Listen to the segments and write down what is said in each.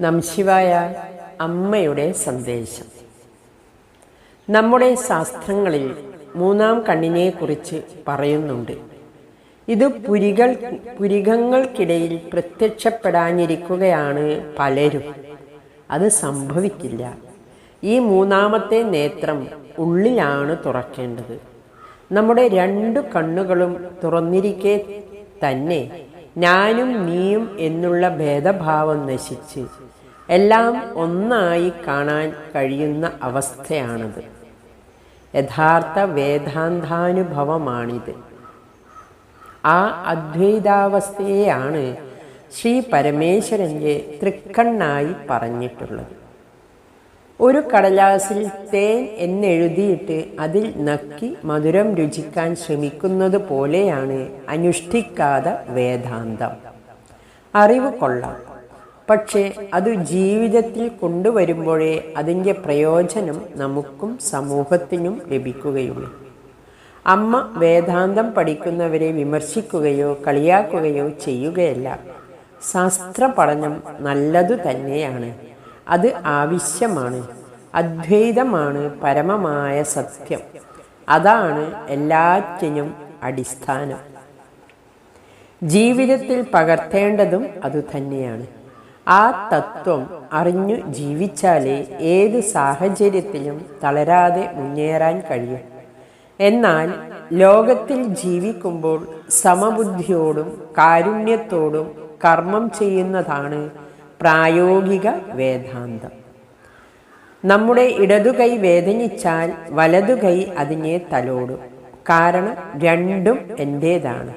നംശിവായ അമ്മയുടെ സന്ദേശം. നമ്മുടെ ശാസ്ത്രങ്ങളിൽ മൂന്നാം കണ്ണിനെക്കുറിച്ച് പറയുന്നുണ്ട്. ഇത് പുരികൾ പുരികങ്ങൾക്കിടയിൽ പ്രത്യക്ഷപ്പെടാനിരിക്കുകയാണ് പലരും. അത് സംഭവിക്കില്ല. ഈ മൂന്നാമത്തെ നേത്രം ഉള്ളിലാണ് തുറക്കേണ്ടത്. നമ്മുടെ രണ്ടു കണ്ണുകളും തുറന്നിരിക്കെ തന്നെ ഞാനും നീയും എന്നുള്ള ഭേദഭാവം നശിച്ച് എല്ലാം ഒന്നായി കാണാൻ കഴിയുന്ന അവസ്ഥയാണത്. യഥാർത്ഥ വേദാന്താനുഭവമാണിത്. ആ അദ്വൈതാവസ്ഥയെയാണ് ശ്രീ പരമേശ്വരന്റെ തൃക്കണ്ണായി പറഞ്ഞിട്ടുള്ളത്. ഒരു കടലാസിൽ തേൻ എന്നെഴുതിയിട്ട് അതിൽ നക്കി മധുരം രുചിക്കാൻ ശ്രമിക്കുന്നത് പോലെയാണ് അനുഷ്ഠിക്കാതെ വേദാന്തം. അറിവ് കൊള്ളാം. പക്ഷേ അത് ജീവിതത്തിൽ കൊണ്ടുവരുമ്പോഴേ അതിന്റെ പ്രയോജനം നമുക്കും സമൂഹത്തിനും ലഭിക്കുകയുള്ളൂ. അമ്മ വേദാന്തം പഠിക്കുന്നവരെ വിമർശിക്കുകയോ കളിയാക്കുകയോ ചെയ്യുകയല്ല. ശാസ്ത്ര പഠനം നല്ലതു തന്നെയാണ്. അത് ആവശ്യമാണ്. അദ്വൈതമാണ് പരമമായ സത്യം. അതാണ് എല്ലാറ്റിനും അടിസ്ഥാനം. ജീവിതത്തിൽ പകർത്തേണ്ടതും അതുതന്നെയാണ് ആ തത്വം അറിഞ്ഞു ജീവിച്ചാലേ ഏത് സാഹചര്യത്തിലും തളരാതെ മുന്നേറാൻ കഴിയും. എന്നാൽ ലോകത്തിൽ ജീവിക്കുമ്പോൾ സമബുദ്ധിയോടും കാരുണ്യത്തോടും കർമ്മം ചെയ്യുന്നതാണ് പ്രായോഗിക വേദാന്തം. നമ്മുടെ ഇടതുകൈ വേദനിച്ചാൽ വലതുകൈ അതിനെ തലോടും. കാരണം രണ്ടും എന്റേതാണ്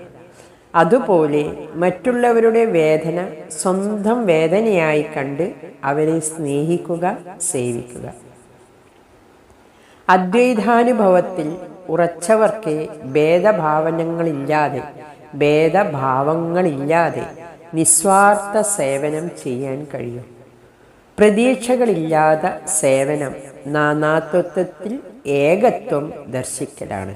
അതുപോലെ മറ്റുള്ളവരുടെ വേദന സ്വന്തം വേദനയായി കണ്ട് അവരെ സ്നേഹിക്കുക സേവിക്കുക. അദ്വൈതാനുഭവത്തിൽ ഉറച്ചവർക്ക് ഭേദഭാവനങ്ങളില്ലാതെ ഭേദഭാവങ്ങളില്ലാതെ നിസ്വാർത്ഥ സേവനം ചെയ്യാൻ കഴിയും. പ്രതീക്ഷകളില്ലാത്ത സേവനം നാനാത്വത്വത്തിൽ ഏകത്വം ദർശിക്കലാണ്.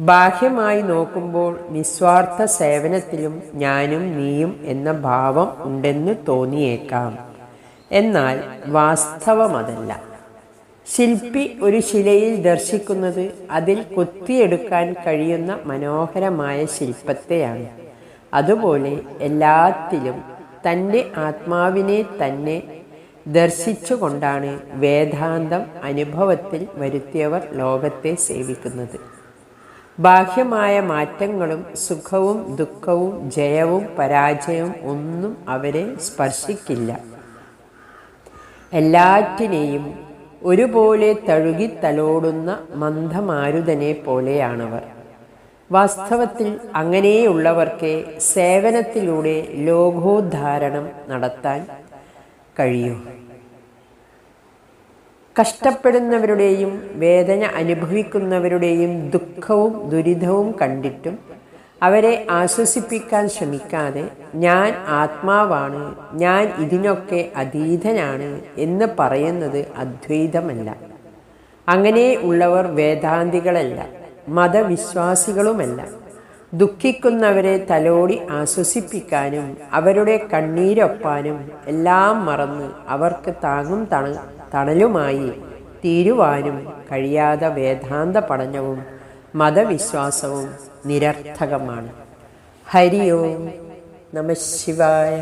ബാഹ്യമായി നോക്കുമ്പോൾ നിസ്വാർത്ഥ സേവനത്തിലും ഞാനും നീയും എന്ന ഭാവം ഉണ്ടെന്ന് തോന്നിയേക്കാം. എന്നാൽ വാസ്തവമതല്ല. ശില്പി ഒരു ശിലയിൽ ദർശിക്കുന്നത് അതിൽ കൊത്തിയെടുക്കാൻ കഴിയുന്ന മനോഹരമായ ശില്പത്തെയാണ്. അതുപോലെ എല്ലാത്തിലും തന്റെ ആത്മാവിനെ തന്നെ ദർശിച്ചുകൊണ്ടാണ് വേദാന്തം അനുഭവത്തിൽ വരുത്തിയവർ ലോകത്തെ സേവിക്കുന്നത്. ബാഹ്യമായ മാറ്റങ്ങളും സുഖവും ദുഃഖവും ജയവും പരാജയവും ഒന്നും അവരെ സ്പർശിക്കില്ല. എല്ലാറ്റിനെയും ഒരുപോലെ തഴുകി തലോടുന്ന മന്ദമാരുതനെ പോലെയാണവർ. വാസ്തവത്തിൽ അങ്ങനെയുള്ളവർക്ക് സേവനത്തിലൂടെ ലോകോദ്ധാരണം നടത്താൻ കഴിയൂ. കഷ്ടപ്പെടുന്നവരുടെയും വേദന അനുഭവിക്കുന്നവരുടെയും ദുഃഖവും ദുരിതവും കണ്ടിട്ടും അവരെ ആശ്വസിപ്പിക്കാൻ ശ്രമിക്കാതെ ഞാൻ ആത്മാവാണ് ഞാൻ ഇതിനൊക്കെ അതീതനാണ് എന്ന് പറയുന്നത് അദ്വൈതമല്ല. അങ്ങനെ ഉള്ളവർ വേദാന്തികളല്ല. മതവിശ്വാസികളുമല്ല. ദുഃഖിക്കുന്നവരെ തലോടി ആശ്വസിപ്പിക്കാനും അവരുടെ കണ്ണീരൊപ്പാനും എല്ലാം മറന്ന് അവർക്ക് താങ്ങും തണ തണലുമായി തീരുവാനും കഴിയാതെ വേദാന്ത പഠനവും മതവിശ്വാസവും നിരർത്ഥകമാണ്. ഹരി ഓം നമ ശിവായ.